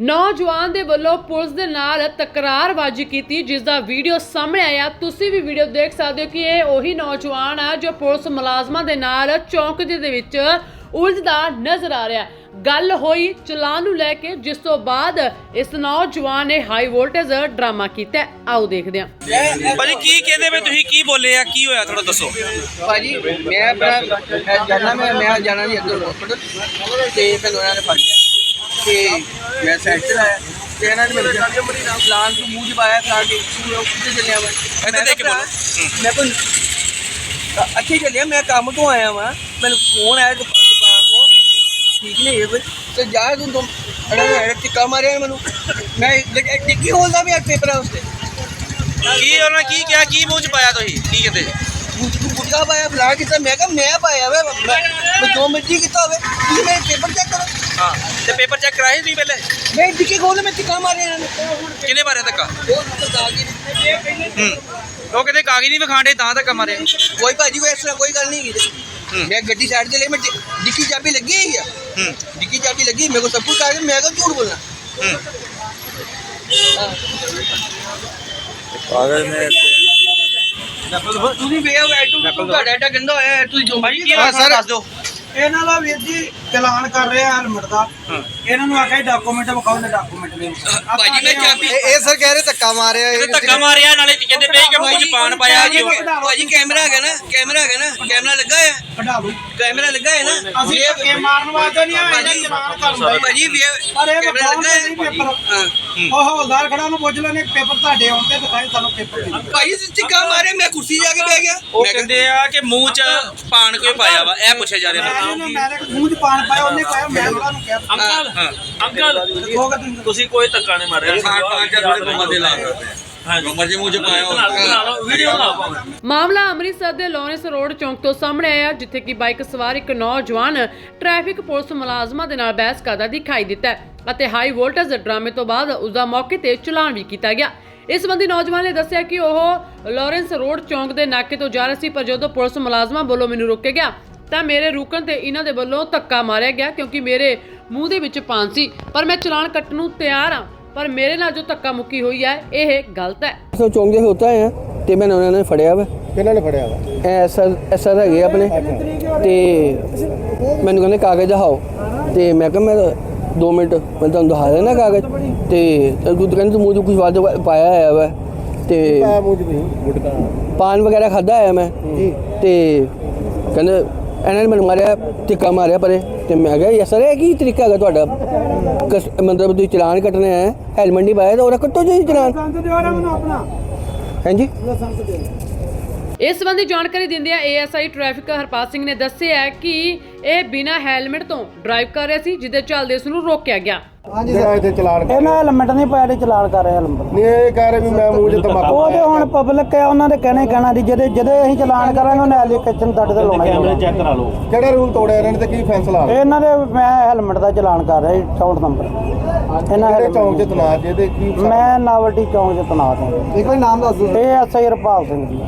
ਨੌਜਵਾਨ ਦੇ ਵੱਲੋਂ ਪੁਲਿਸ ਦੇ ਨਾਲ ਤਕਰਾਰਬਾਜ਼ੀ ਕੀਤੀ ਜਿਸ ਦਾ ਵੀਡੀਓ ਸਾਹਮਣੇ ਆਇਆ। ਤੁਸੀਂ ਵੀ ਵੀਡੀਓ ਦੇਖ ਸਕਦੇ ਹੋ ਕਿ ਇਹ ਉਹੀ ਨੌਜਵਾਨ ਆ ਜੋ ਪੁਲਿਸ ਮੁਲਾਜ਼ਮਾਂ ਦੇ ਨਾਲ ਚੌਂਕ ਦੇ ਵਿੱਚ ਉਲਝਦਾ ਨਜ਼ਰ ਆ ਰਿਹਾ। ਗੱਲ ਹੋਈ ਚਲਾਨ ਨੂੰ ਲੈ ਕੇ ਜਿਸ ਤੋਂ ਬਾਅਦ ਇਸ ਨੌਜਵਾਨ ਨੇ ਹਾਈ ਵੋਲਟੇਜ ਡਰਾਮਾ ਕੀਤਾ। ਆਓ ਦੇਖਦੇ ਹਾਂ। ਭਾਜੀ ਕੀ ਕਹਿੰਦੇ ਵੇ ਤੁਸੀਂ ਕੀ ਬੋਲੇ ਆ? ਕੀ ਹੋਇਆ? ਥੋੜਾ ਦੱਸੋ। ਭਾਜੀ ਮੈਂ ਆਪਣਾ ਜਾਣਾ ਮੈਂ ਮੈਂ ਜਾਣਾ ਨਹੀਂ ਅੱਗੇ ਹਸਪੀਟਲ ਤੇ ਮੈਨੂੰ ਉਹਨਾਂ ਨੇ ਫੜ ਲਿਆ ਮੈਂ ਇਹਨਾਂ ਨੇ ਪਲਾਨ ਮੂੰਹ ਕੇ ਉਹ ਕਿੱਥੇ ਚੱਲਿਆ ਮੈਂ ਇੱਥੇ ਦੇਖ ਕੇ ਕਿਹਾ, ਬੋਲੋ। ਮੈਂ ਕੋਈ ਅੱਛੇ ਚੱਲਿਆ ਮੈਂ ਕੰਮ ਤੋਂ ਆਇਆ ਵਾਂ। ਮੈਨੂੰ ਫੋਨ ਆਇਆ ਦੁਕ- ਦੁਕਾਨ ਤੋਂ। ਠੀਕ ਨਹੀਂ ਹੈ ਤੇ ਜਾ ਤੂੰ ਤੁਮ ਅੜਾ ਮੈਂ ਟਿੱਕਾ ਮਾਰਿਆ ਮੈਨੂੰ। ਮੈਂ ਲੱਗ- ਟਿੱਕੀ ਹੋਲਦਾ ਵੀ ਪੇਪਰਾਂ ਉਸਤੇ? ਕੀ ਉਹਨਾਂ ਕੀ ਕਿਹਾ ਕੀ ਮੂੰਹ ਚ ਪਾਇਆ ਤੁਸੀਂ? ਕੀ ਕਹਿੰਦੇ? ਗੁਟਕਾ ਪਾਇਆ ਫਲਾ ਕੀਤਾ। ਮੈਂ ਕਿਹਾ ਮੈਂ ਪਾਇਆ ਵੇ। ਮੈਂ ਮੈਂ ਜੋ ਮਰਜ਼ੀ ਕੀਤਾ ਹੋਵੇ। ਤੁਸੀਂ ਮੇਰੇ ਪੇਪਰ ਚੈੱਕ ਹਾਂ। ਤੇ ਪੇਪਰ ਚੈੱਕ ਕਰਾਏ ਤੁਸੀਂ ਪਹਿਲੇ? ਮੈਂ ਟਿੱਕੇ ਖੋਲ ਮੈਂ ਟਿੱਕਾ ਮਾਰਿਆ ਇਹਨਾਂ ਨੇ? ਕਿਹਨੇ ਮਾਰਿਆ ਧੱਕਾ? ਉਹ ਹੂੰ ਕਹਿੰਦੇ ਕਾਗਜ਼ ਨਹੀਂ ਵਿਖਾਣੇ ਤਾਂ ਧੱਕਾ ਮਾਰਿਆ। ਕੋਈ ਭਾਜੀ ਕੋਈ ਇਸ ਤਰ੍ਹਾਂ ਕੋਈ ਗੱਲ ਨਹੀਂ ਕੀਤੀ ਹੂੰ। ਮੈਂ ਗੱਡੀ ਸਾਈਡ ਤੇ ਲਈ ਮੈਂ ਡਿੱਕੀ ਚਾਬੀ ਲੱਗੀ ਹੋਈ ਆ। ਹੂੰ। ਡਿੱਕੀ ਚਾਬੀ ਲੱਗੀ ਮੇਰੇ ਕੋਲ ਸਭ ਕੁਝ ਕਾਗਜ਼ ਮੈਂ ਕਿਉਂ ਝੂਠ ਬੋਲਣਾ। ਹੂੰ। ਤੁਸੀਂ ਵੇ ਐਟੂ ਤੁਹਾਡਾ ਐਡਾ ਗੰਦਾ ਹੋਇਆ ਹੈ, ਤੁਸੀਂ ਜੋ ਭਾਜੀ ਕੀ ਹਾਂ, ਦੱਸ ਦਿਓ। ਇਹਨਾਂ ਦਾ ਵੀਰ ਜੀ ਚਲਾਨ ਕਰ ਰਿਹਾ ਹੈਲਮਟ ਦਾ। ਇਹਨਾਂ ਨੂੰ ਆਖਿਆ ਡਾਕੂਮੈਂਟ ਵਿਖਾਓ ਨੇ ਡਾਕੂਮੈਂਟ ਨਹੀਂ ਭਾਜੀ ਮੈਂ ਚਾਬੀ ਇਹ ਸਰ ਕਹਿ ਰਹੇ ਧੱਕਾ ਮਾਰਿਆ ਇਹਨੇ ਧੱਕਾ ਮਾਰਿਆ ਨਾਲੇ ਕਹਿੰਦੇ ਪਏ ਕਿ ਮੂੰਹ ਚ ਪਾਣ ਪਾਇਆ ਜੀ। ਭਾਜੀ ਕੈਮਰਾ ਹੈਗਾ ਨਾ ਕੈਮਰਾ ਹੈਗਾ ਨਾ ਕੈਮਰਾ ਲੱਗਾ ਹੈ ਕਢਾ ਲਓ ਕੈਮਰਾ ਲੱਗਾ ਹੈ ਨਾ। ਅਸੀਂ ਧੱਕੇ ਮਾਰਨ ਵਾਸਤੇ ਨਹੀਂ ਆਏ ਭਾਜੀ ਜੀ ਚਲਾਨ ਕਰਨ ਦਾ ਭਾਜੀ ਵੇ ਪਰ ਇਹ ਕੈਮਰਾ ਵਿਖਾਓ ਲੱਗਾ ਨਹੀਂ ਹੈ ਪੇਪਰ। ਹਾਂ। ਉਹ ਹੌਲਦਾਰ ਖੜਾ ਨੂੰ ਪੁੱਛ ਲੈਣੇ ਪੇਪਰ ਤੁਹਾਡੇ ਆਉਣ ਤੇ ਦਿਖਾਏ ਸਾਨੂੰ ਪੇਪਰ ਦੇ ਭਾਈ ਟਿੱਕਾ ਮਾਰੇ ਮੈਂ ਕੁਰਸੀ ਜਾ ਕੇ ਬਹਿ ਗਿਆ। ਉਹ ਕਹਿੰਦੇ ਆ ਕਿ ਮੂੰਹ ਚ ਪਾਣ ਕੋਈ ਪਾਇਆ ਵਾ ਇਹ ਪੁੱਛਿਆ ਜਾ ਰਿਹਾ। ਮੈਂ ਮੇਰੇ ਮੂੰਹ 'ਚ ਪਾਣ ਪਾਇਆ ਉਹਨੇ ਕਿਹਾ ਮੈਂ ਉਹਨਾਂ ਨੂੰ ਕਿਹਾ। ਹਾਂ। ਅੰਕਲ ਹੋਗਾ ਤੁਸੀਂ ਤੁਸੀਂ ਕੋਈ ਧੱਕਾ ਨਹੀਂ ਮਾਰਿਆ। ਬਣਾ ਲਓ ਵੀਡੀਓ ਬਣਾਓ ਭਾਵੇਂ ਮਾਮਲਾ ਅੰਮ੍ਰਿਤਸਰ ਦੇ ਲਾਰੈਂਸ ਰੋਡ ਚੌਂਕ ਤੋਂ ਸਾਹਮਣੇ ਆਇਆ ਜਿੱਥੇ ਕਿ ਬਾਈਕ ਸਵਾਰ ਇੱਕ ਨੌਜਵਾਨ ਟ੍ਰੈਫਿਕ ਪੁਲਿਸ ਮੁਲਾਜ਼ਮਾਂ ਦੇ ਨਾਲ ਬਹਿਸ ਕਰਦਾ ਦਿਖਾਈ ਦਿੱਤਾ ਅਤੇ ਹਾਈ ਵੋਲਟੇਜ ਡਰਾਮੇ ਤੋਂ ਬਾਅਦ ਉਸ ਦਾ ਮੌਕੇ ਤੇ ਚਲਾਨ ਵੀ ਕੀਤਾ ਗਿਆ। ਇਸ ਸੰਬੰਧੀ ਨੌਜਵਾਨ ਨੇ ਦੱਸਿਆ ਕਿ ਉਹ ਲਾਰੈਂਸ ਰੋਡ ਚੌਂਕ ਦੇ ਨਾਕੇ ਤੋਂ ਜਾ ਰਿਹਾ ਸੀ ਪਰ ਜਦੋਂ ਪੁਲਿਸ ਮੁਲਾਜ਼ਮਾਂ ਵੱਲੋਂ ਮੈਨੂੰ ਰੋਕਿਆ ਗਿਆ ਤਾਂ ਮੇਰੇ ਰੁਕਣ ਤੇ ਇਹਨਾਂ ਦੇ ਵੱਲੋਂ ਧੱਕਾ ਮਾਰਿਆ ਗਿਆ ਕਿਉਂਕਿ ਮੇਰੇ ਮੂੰਹ ਦੇ ਵਿੱਚ ਪਾਨ ਸੀ। ਪਰ ਮੈਂ ਚਲਾਨ ਕੱਟਣ ਨੂੰ ਤਿਆਰ ਹਾਂ। ਪਰ ਮੇਰੇ ਨਾਲ ਜੋ ਧੱਕਾ ਮੁੱਕੀ ਹੋਈ ਹੈ ਇਹ ਗਲਤ ਹੈ। ਸੋ ਚੌਂਕ ਹੋਤਾ ਹੈ ਤੇ ਮੈਨੂੰ ਉਹਨਾਂ ਨੇ ਫੜਿਆ ਵਾ। ਕਿਹਨਾਂ ਨੇ ਫੜਿਆ ਵਾ? ਐਸਰ ਐਸਰ ਹੈਗੇ ਆਪਣੇ। ਤੇ ਮੈਨੂੰ ਕਹਿੰਦੇ ਕਾਗਜ਼ ਦਿਖਾਓ। ਤੇ ਮੈਂ ਕਿਹਾ ਮੈਂ 2 ਮਿੰਟ ਮੈਂ ਤੁਹਾਨੂੰ ਦਿਖਾ ਦੇਣਾ ਕਾਗਜ਼। ਤੇ ਤੂੰ ਕਹਿੰਦੇ ਤੂੰ ਮੂੰਹ 'ਚ ਕੁਝ ਵਾਦ ਪਾਇਆ ਹੋਇਆ ਵਾ। ਤੇ ਆ ਮੂੰਹ ਚ ਨਹੀਂ ਗੁਟਕਾ ਪਾਨ ਵਗੈਰਾ ਖਾਦਾ ਹੋਇਆ ਮੈਂ। ਤੇ ਕਹਿੰਦੇ ਇਹਨਾਂ ਨੇ ਮੈਨੂੰ ਮਾਰਿਆ ਟਿੱਕਾ ਮਾਰਿਆ ਪਰੇ ਤੇ ਮੈਂ ਕਿਹਾ ਯਾ ਸਰ ਇਹ ਕੀ ਤਰੀਕਾ ਹੈਗਾ ਤੁਹਾਡਾ? ਕਸ- ਮਤਲਬ ਤੁਸੀਂ ਚਲਾਨ ਕੱਟਣੇ ਆ ਹੈਲਮਟ ਨਹੀਂ ਪਾਇਆ ਤਾਂ ਉਹਦਾ ਕੱਟੋ ਜੀ ਚਲਾਨ? ਹਾਂਜੀ? ਇਸ ਸੰਬੰਧੀ ਜਾਣਕਾਰੀ ਦਿੰਦਿਆਂ ਏਐਸਆਈ ਟ੍ਰੈਫਿਕ ਹਰਪਾਲ ਸਿੰਘ ਨੇ ਦੱਸਿਆ ਕਿ ਇਹ ਬਿਨਾਂ ਹੈਲਮਟ ਤੋਂ ਡਰਾਈਵ ਕਰ ਰਿਹਾ ਸੀ ਜਿਹਦੇ ਚੱਲਦੇ ਇਸ ਨੂੰ ਰੋਕਿਆ ਗਿਆ। ਹਾਂਜੀ ਇੱਥੇ ਚਲਾਨ ਕਰ ਇਹਨਾਂ ਹੈਲਮਟ ਨਹੀਂ ਪਾਇਆ ਤੇ ਚਲਾਨ ਕਰ ਰਿਹਾ ਹੈਲਮਟ ਨਹੀਂ ਇਹ ਕਹਿ ਰਹੇ ਵੀ ਮੈਂ ਮੂੰਹ ਚ ਤਮਾਕੂ ਉਹ ਤੇ ਹੁਣ ਪਬਲਿਕ ਹੈ ਉਹਨਾਂ ਦੇ ਕਹਿਣੇ ਕਹਿਣਾ ਦੀ ਜਿਹਦੇ ਜਿਹਦੇ ਅਸੀਂ ਚਲਾਨ ਕਰਾਂਗੇ ਉਹਨੇ ਐਲੀਕੇਸ਼ਨ ਤੁਹਾਡੇ ਤੇ ਲਾਉਣਾ ਕੈਮਰੇ ਚੈੱਕ ਕਰਾ ਲਓ। ਕਿਹੜਾ ਰੂਲ ਤੋੜਿਆ ਇਹਨਾਂ ਨੇ ਤੇ ਕੀ ਫੈਸਲਾ ਆ ਇਹਨਾਂ ਦੇ ਮੈਂ ਹੈਲਮਟ ਦਾ ਚਲਾਨ ਕਰ ਰਿਹਾ ਜੀ 64 ਨੰਬਰ। ਇਹਨਾਂ ਕਿਹੜੇ helmet- ਚੌਂਕ ਚ ਤਨਾਜ ਜੇ ਤੇ ਕੀ ਮੈਂ ਨਾਵਲਟੀ ਚੌਂਕ 'ਚ ਤਨਾਤ ਹਾਂ ਇਹ ਕੋਈ ਨਾਮ ਦੱਸ ਦਿਓ। ਇਹ ਐਸਆਈ ਹਰਪਾਲ ਸਿੰਘ ਜੀ।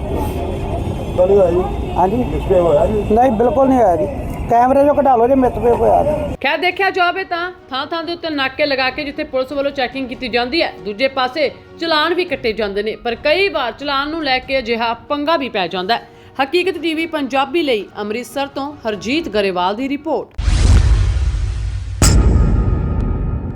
ਤੁਹਾਨੂੰ ਹੋਇਆ ਜੀ? ਹਾਂਜੀ। ਹੋਇਆ ਨਹੀਂ ਬਿਲਕੁਲ ਨਹੀਂ ਆਇਆ ਜੀ। ਕੈਮਰੇ 'ਚੋਂ ਕਢਾ ਲਓ ਜੇ ਮਿੱਤ ਪੇ ਹੋਇਆ। ਜੀ ਖੈਰ ਦੇਖਿਆ ਜਾਵੇ ਤਾਂ ਥਾਂ ਥਾਂ ਦੇ ਉੱਤੇ ਨਾਕੇ ਲਗਾ ਕੇ ਜਿੱਥੇ ਪੁਲਿਸ ਵੱਲੋਂ ਚੈਕਿੰਗ ਕੀਤੀ ਜਾਂਦੀ ਹੈ, ਦੂਜੇ ਪਾਸੇ ਚਲਾਨ ਵੀ ਕੱਟੇ ਜਾਂਦੇ ਨੇ, ਪਰ ਕਈ ਵਾਰ ਚਲਾਨ ਨੂੰ ਲੈ ਕੇ ਅਜਿਹਾ ਪੰਗਾ ਵੀ ਪੈ ਜਾਂਦਾ ਹੈ। ਹਕੀਕਤ ਟੀਵੀ ਪੰਜਾਬੀ ਲਈ ਅੰਮ੍ਰਿਤਸਰ ਤੋਂ ਹਰਜੀਤ ਗਰੇਵਾਲ ਦੀ ਰਿਪੋਰਟ।